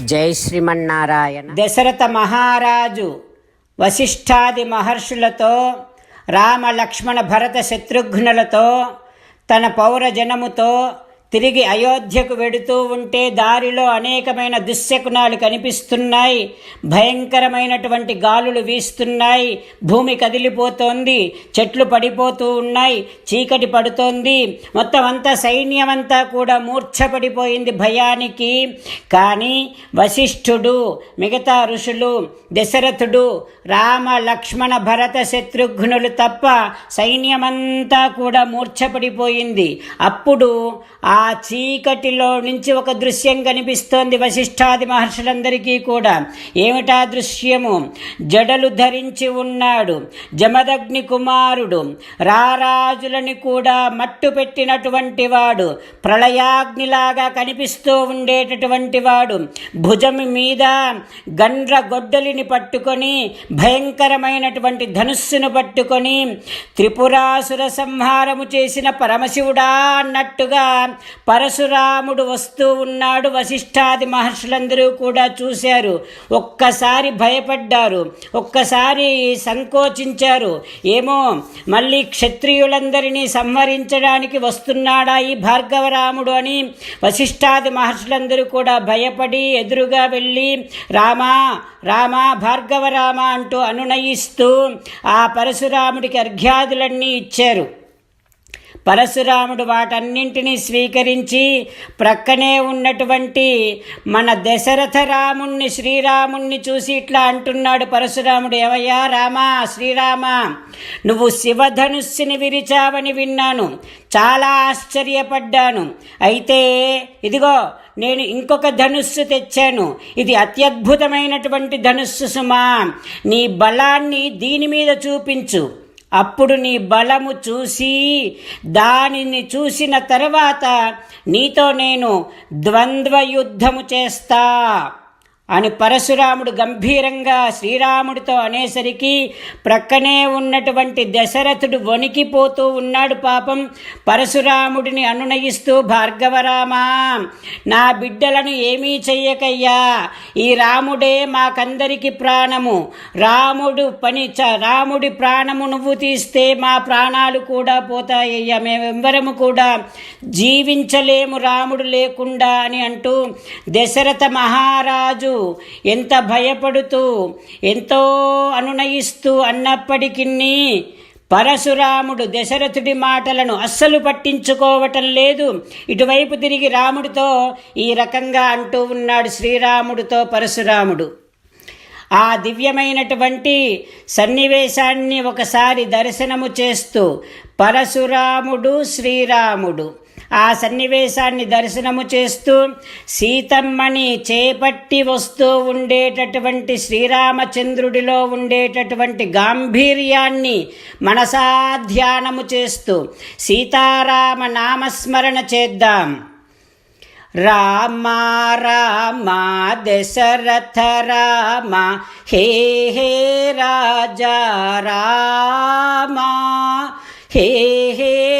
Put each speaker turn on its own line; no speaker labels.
జై శ్రీమన్నారాయణ.
దశరథ మహారాజు వశిష్ఠాది మహర్షులతో రామ లక్ష్మణ భరత శత్రుఘ్నులతో తన పౌరజనముతో తిరిగి అయోధ్యకు వెడుతూ ఉంటే దారిలో అనేకమైన దుశ్శకునాలు కనిపిస్తున్నాయి. భయంకరమైనటువంటి గాలులు వీస్తున్నాయి. భూమి కదిలిపోతోంది. చెట్లు పడిపోతూ ఉన్నాయి. చీకటి పడుతోంది. మొత్తం అంతా సైన్యమంతా కూడా మూర్ఛపడిపోయింది భయానికి. కానీ వశిష్ఠుడు మిగతా ఋషులు దశరథుడు రామ లక్ష్మణ భరత శత్రుఘ్నులు తప్ప సైన్యమంతా కూడా మూర్ఛపడిపోయింది. అప్పుడు ఆ ఆ చీకటిలో నుంచి ఒక దృశ్యం కనిపిస్తోంది వశిష్ఠాది మహర్షులందరికీ కూడా. ఏమిటా దృశ్యము? జడలు ధరించి ఉన్నాడు. జమదగ్ని కుమారుడు. రారాజులని కూడా మట్టు పెట్టినటువంటి వాడు. ప్రళయాగ్నిలాగా కనిపిస్తూ ఉండేటటువంటి వాడు. భుజం మీద గండ్ర గొడ్డలిని పట్టుకొని భయంకరమైనటువంటి ధనుస్సును పట్టుకొని త్రిపురాసుర సంహారము చేసిన పరమశివుడా అన్నట్టుగా పరశురాముడు వస్తూ ఉన్నాడు. వశిష్ఠాది మహర్షులందరూ కూడా చూశారు. ఒక్కసారి భయపడ్డారు. ఒక్కసారి సంకోచించారు. ఏమో మళ్ళీ క్షత్రియులందరినీ సంహరించడానికి వస్తున్నాడా ఈ భార్గవరాముడు అని వశిష్ఠాది మహర్షులందరూ కూడా భయపడి ఎదురుగా వెళ్ళి రామా రామా భార్గవరామ అంటూ అనునయిస్తూ ఆ పరశురాముడికి అర్ఘ్యాదులన్నీ ఇచ్చారు. పరశురాముడు వాటన్నింటినీ స్వీకరించి ప్రక్కనే ఉన్నటువంటి మన దశరథ రాముణ్ణి శ్రీరాముణ్ణి చూసి ఇట్లా అంటున్నాడు పరశురాముడు ఏమయ్యా రామా శ్రీరామ నువ్వు శివధనుస్సుని విరిచావని విన్నాను. చాలా ఆశ్చర్యపడ్డాను. అయితే ఇదిగో నేను ఇంకొక ధనుస్సు తెచ్చాను. ఇది అత్యద్భుతమైనటువంటి ధనుస్సు సుమా. నీ బలాన్ని దీని మీద చూపించు. అప్పుడు నీ బలము చూసి దానిని చూసిన తర్వాత నీతో నేను ద్వంద్వ యుద్ధము చేస్తా. అని పరశురాముడు గంభీరంగా శ్రీరాముడితో అనేసరికి ప్రక్కనే ఉన్నటువంటి దశరథుడు వణికిపోతూ ఉన్నాడు పాపం. పరశురాముడిని అనునయిస్తూ భార్గవరామా నా బిడ్డలను ఏమీ చెయ్యకయ్యా. ఈ రాముడే మాకందరికి ప్రాణము. రాముడు పని చ రాముడి ప్రాణము నువ్వు తీస్తే మా ప్రాణాలు కూడా పోతాయ్యా. మేమెవ్వరము కూడా జీవించలేము రాముడు లేకుండా అని అంటూ దశరథ మహారాజు ఎంత భయపడుతూ ఎంతో అనునయిస్తూ అన్నప్పటికీ పరశురాముడు దశరథుడి మాటలను అస్సలు పట్టించుకోవటం లేదు. ఇటువైపు తిరిగి రాముడితో ఈ రకంగా అంటూ ఉన్నాడు శ్రీరాముడితో పరశురాముడు. ఆ దివ్యమైనటువంటి సన్నివేశాన్ని ఒకసారి దర్శనము చేస్తూ పరశురాముడు శ్రీరాముడు. ఆ సన్నివేశాన్ని దర్శనము చేస్తూ సీతమ్మని చేపట్టి వస్తూ ఉండేటటువంటి శ్రీరామచంద్రుడిలో ఉండేటటువంటి గాంభీర్యాన్ని మనసాధ్యానము చేస్తూ సీతారామ నామస్మరణ చేద్దాం. రామ రామ దశరథ రామ హే హే రాజా రామ హే హే